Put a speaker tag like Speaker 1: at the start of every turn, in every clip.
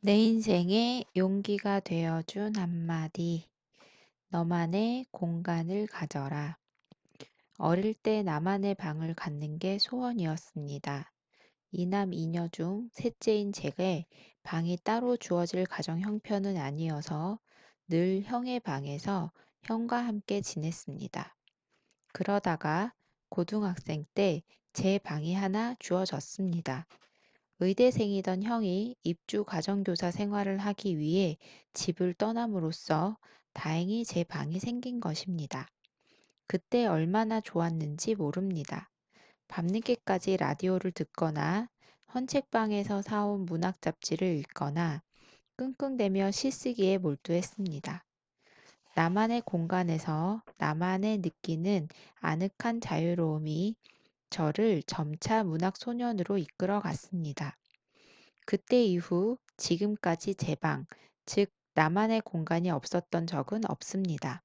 Speaker 1: 내 인생에 용기가 되어준 한마디. 너만의 공간을 가져라. 어릴 때 나만의 방을 갖는 게 소원이었습니다. 이남 이녀 중 셋째인 제게 방이 따로 주어질 가정 형편은 아니어서 늘 형의 방에서 형과 함께 지냈습니다. 그러다가 고등학생 때 제 방이 하나 주어졌습니다. 의대생이던 형이 입주 가정교사 생활을 하기 위해 집을 떠남으로써 다행히 제 방이 생긴 것입니다. 그때 얼마나 좋았는지 모릅니다. 밤늦게까지 라디오를 듣거나 헌책방에서 사온 문학 잡지를 읽거나 끙끙대며 시쓰기에 몰두했습니다. 나만의 공간에서 나만의 느끼는 아늑한 자유로움이 저를 점차 문학 소년으로 이끌어 갔습니다. 그때 이후 지금까지 제 방, 즉 나만의 공간이 없었던 적은 없습니다.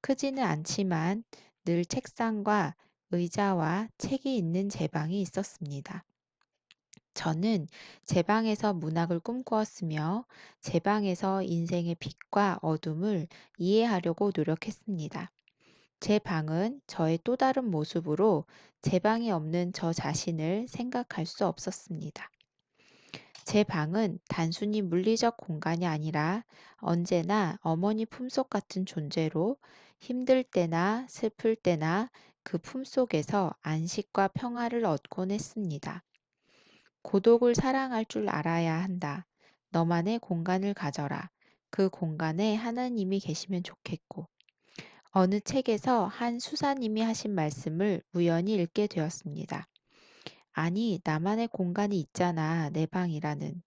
Speaker 1: 크지는 않지만 늘 책상과 의자와 책이 있는 제 방이 있었습니다. 저는 제 방에서 문학을 꿈꾸었으며 제 방에서 인생의 빛과 어둠을 이해하려고 노력했습니다. 제 방은 저의 또 다른 모습으로 제 방이 없는 저 자신을 생각할 수 없었습니다. 제 방은 단순히 물리적 공간이 아니라 언제나 어머니 품속 같은 존재로 힘들 때나 슬플 때나 그 품속에서 안식과 평화를 얻곤 했습니다. 고독을 사랑할 줄 알아야 한다. 너만의 공간을 가져라. 그 공간에 하나님이 계시면 좋겠고. 어느 책에서 한 수사님이 하신 말씀을 우연히 읽게 되었습니다. 아니, 나만의 공간이 있잖아, 내 방이라는.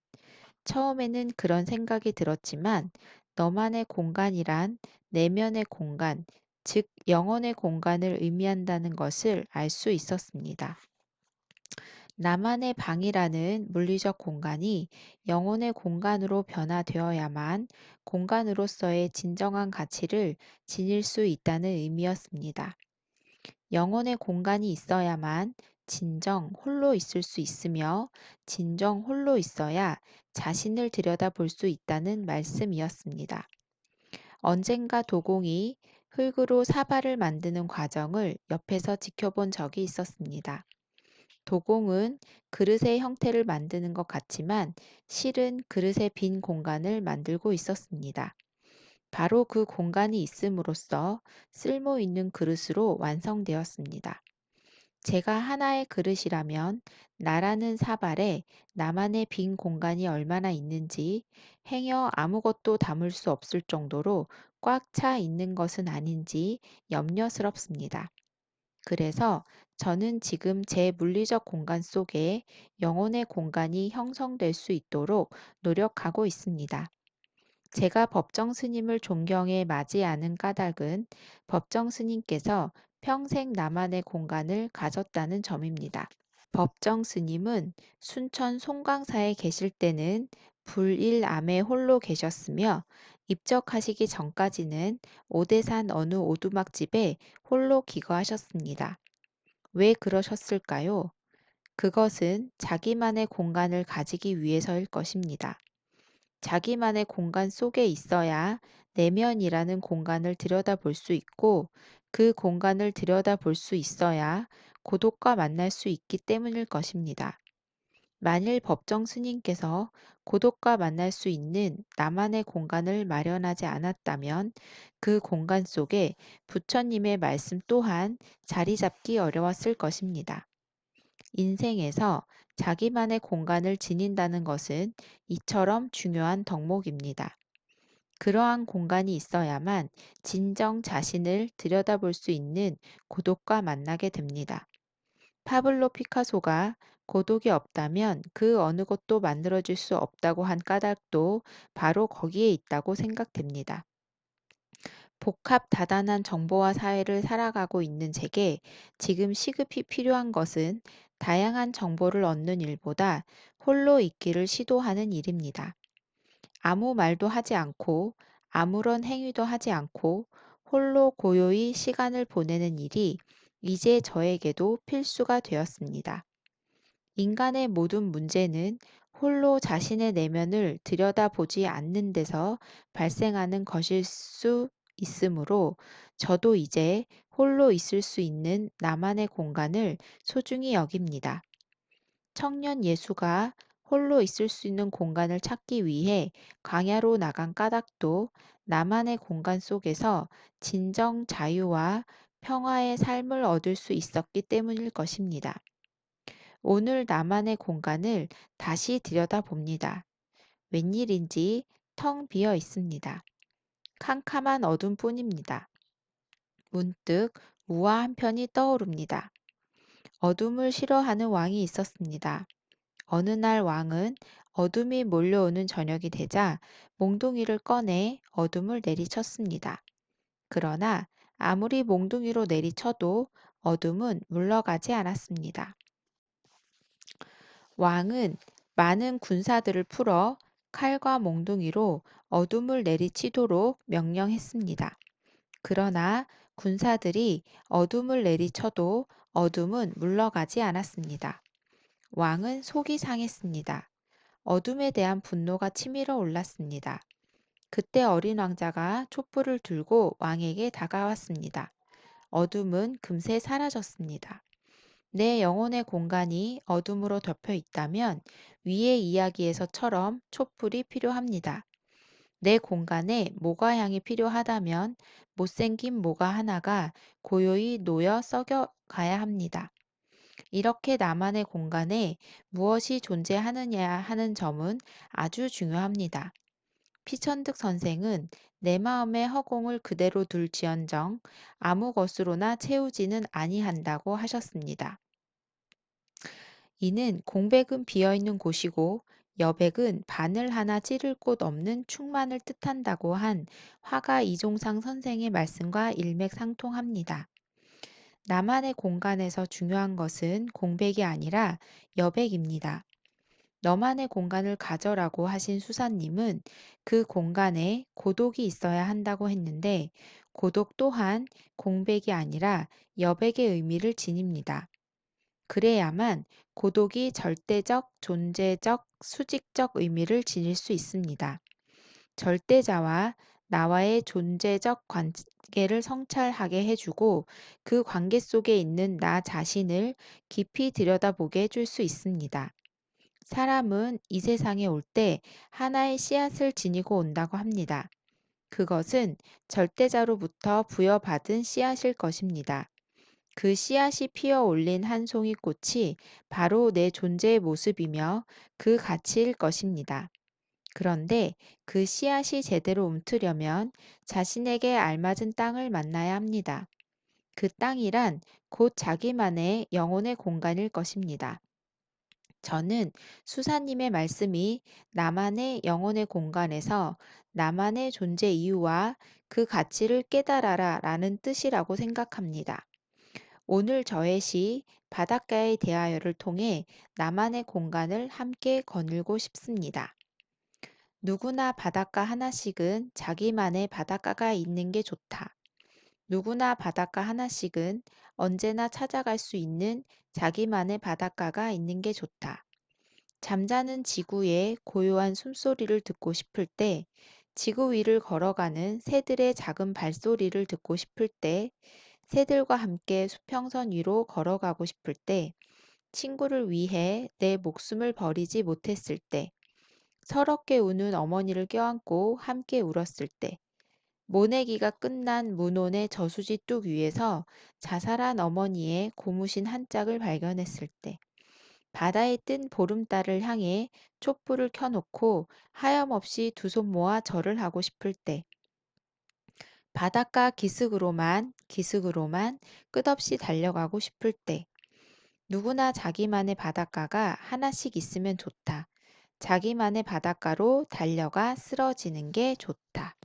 Speaker 1: 처음에는 그런 생각이 들었지만, 너만의 공간이란 내면의 공간, 즉, 영혼의 공간을 의미한다는 것을 알 수 있었습니다. 나만의 방이라는 물리적 공간이 영혼의 공간으로 변화되어야만 공간으로서의 진정한 가치를 지닐 수 있다는 의미였습니다. 영혼의 공간이 있어야만 진정 홀로 있을 수 있으며 진정 홀로 있어야 자신을 들여다볼 수 있다는 말씀이었습니다. 언젠가 도공이 흙으로 사발을 만드는 과정을 옆에서 지켜본 적이 있었습니다. 도공은 그릇의 형태를 만드는 것 같지만 실은 그릇의 빈 공간을 만들고 있었습니다. 바로 그 공간이 있음으로써 쓸모 있는 그릇으로 완성되었습니다. 제가 하나의 그릇이라면 나라는 사발에 나만의 빈 공간이 얼마나 있는지 행여 아무것도 담을 수 없을 정도로 꽉 차 있는 것은 아닌지 염려스럽습니다. 그래서 저는 지금 제 물리적 공간 속에 영혼의 공간이 형성될 수 있도록 노력하고 있습니다. 제가 법정 스님을 존경해 맞이 않은 까닭은 법정 스님께서 평생 나만의 공간을 가졌다는 점입니다. 법정 스님은 순천 송광사에 계실 때는 불일암에 홀로 계셨으며 입적하시기 전까지는 오대산 어느 오두막집에 홀로 기거하셨습니다. 왜 그러셨을까요? 그것은 자기만의 공간을 가지기 위해서일 것입니다. 자기만의 공간 속에 있어야 내면이라는 공간을 들여다볼 수 있고 그 공간을 들여다볼 수 있어야 고독과 만날 수 있기 때문일 것입니다. 만일 법정 스님께서 고독과 만날 수 있는 나만의 공간을 마련하지 않았다면 그 공간 속에 부처님의 말씀 또한 자리 잡기 어려웠을 것입니다. 인생에서 자기만의 공간을 지닌다는 것은 이처럼 중요한 덕목입니다. 그러한 공간이 있어야만 진정 자신을 들여다볼 수 있는 고독과 만나게 됩니다. 파블로 피카소가 고독이 없다면 그 어느 것도 만들어질 수 없다고 한 까닭도 바로 거기에 있다고 생각됩니다. 복합 다단한 정보화 사회를 살아가고 있는 제게 지금 시급히 필요한 것은 다양한 정보를 얻는 일보다 홀로 있기를 시도하는 일입니다. 아무 말도 하지 않고 아무런 행위도 하지 않고 홀로 고요히 시간을 보내는 일이 이제 저에게도 필수가 되었습니다. 인간의 모든 문제는 홀로 자신의 내면을 들여다보지 않는 데서 발생하는 것일 수 있으므로 저도 이제 홀로 있을 수 있는 나만의 공간을 소중히 여깁니다. 청년 예수가 홀로 있을 수 있는 공간을 찾기 위해 광야로 나간 까닭도 나만의 공간 속에서 진정 자유와 평화의 삶을 얻을 수 있었기 때문일 것입니다. 오늘 나만의 공간을 다시 들여다봅니다. 웬일인지 텅 비어 있습니다. 캄캄한 어둠뿐입니다. 문득 우아한 편이 떠오릅니다. 어둠을 싫어하는 왕이 있었습니다. 어느 날 왕은 어둠이 몰려오는 저녁이 되자 몽둥이를 꺼내 어둠을 내리쳤습니다. 그러나 아무리 몽둥이로 내리쳐도 어둠은 물러가지 않았습니다. 왕은 많은 군사들을 풀어 칼과 몽둥이로 어둠을 내리치도록 명령했습니다. 그러나 군사들이 어둠을 내리쳐도 어둠은 물러가지 않았습니다. 왕은 속이 상했습니다. 어둠에 대한 분노가 치밀어 올랐습니다. 그때 어린 왕자가 촛불을 들고 왕에게 다가왔습니다. 어둠은 금세 사라졌습니다. 내 영혼의 공간이 어둠으로 덮여 있다면 위의 이야기에서처럼 촛불이 필요합니다. 내 공간에 모가 향이 필요하다면 못생긴 모가 하나가 고요히 놓여 썩여 가야 합니다. 이렇게 나만의 공간에 무엇이 존재하느냐 하는 점은 아주 중요합니다. 피천득 선생은 내 마음의 허공을 그대로 둘지언정 아무 것으로나 채우지는 아니한다고 하셨습니다. 이는 공백은 비어있는 곳이고 여백은 바늘 하나 찌를 곳 없는 충만을 뜻한다고 한 화가 이종상 선생의 말씀과 일맥상통합니다. 나만의 공간에서 중요한 것은 공백이 아니라 여백입니다. 너만의 공간을 가져라고 하신 수사님은 그 공간에 고독이 있어야 한다고 했는데 고독 또한 공백이 아니라 여백의 의미를 지닙니다. 그래야만 고독이 절대적, 존재적, 수직적 의미를 지닐 수 있습니다. 절대자와 나와의 존재적 관계를 성찰하게 해주고 그 관계 속에 있는 나 자신을 깊이 들여다보게 해줄 수 있습니다. 사람은 이 세상에 올 때 하나의 씨앗을 지니고 온다고 합니다. 그것은 절대자로부터 부여받은 씨앗일 것입니다. 그 씨앗이 피어 올린 한 송이 꽃이 바로 내 존재의 모습이며 그 가치일 것입니다. 그런데 그 씨앗이 제대로 움트려면 자신에게 알맞은 땅을 만나야 합니다. 그 땅이란 곧 자기만의 영혼의 공간일 것입니다. 저는 수사님의 말씀이 나만의 영혼의 공간에서 나만의 존재 이유와 그 가치를 깨달아라 라는 뜻이라고 생각합니다. 오늘 저의 시 바닷가에 대하여를 통해 나만의 공간을 함께 거닐고 싶습니다. 누구나 바닷가 하나씩은 자기만의 바닷가가 있는 게 좋다. 누구나 바닷가 하나씩은 언제나 찾아갈 수 있는 자기만의 바닷가가 있는 게 좋다. 잠자는 지구의 고요한 숨소리를 듣고 싶을 때, 지구 위를 걸어가는 새들의 작은 발소리를 듣고 싶을 때, 새들과 함께 수평선 위로 걸어가고 싶을 때, 친구를 위해 내 목숨을 버리지 못했을 때, 서럽게 우는 어머니를 껴안고 함께 울었을 때, 모내기가 끝난 문온의 저수지 뚝 위에서 자살한 어머니의 고무신 한 짝을 발견했을 때, 바다에 뜬 보름달을 향해 촛불을 켜놓고 하염없이 두 손 모아 절을 하고 싶을 때, 바닷가 기슭으로만, 기슭으로만 끝없이 달려가고 싶을 때, 누구나 자기만의 바닷가가 하나씩 있으면 좋다. 자기만의 바닷가로 달려가 쓰러지는 게 좋다.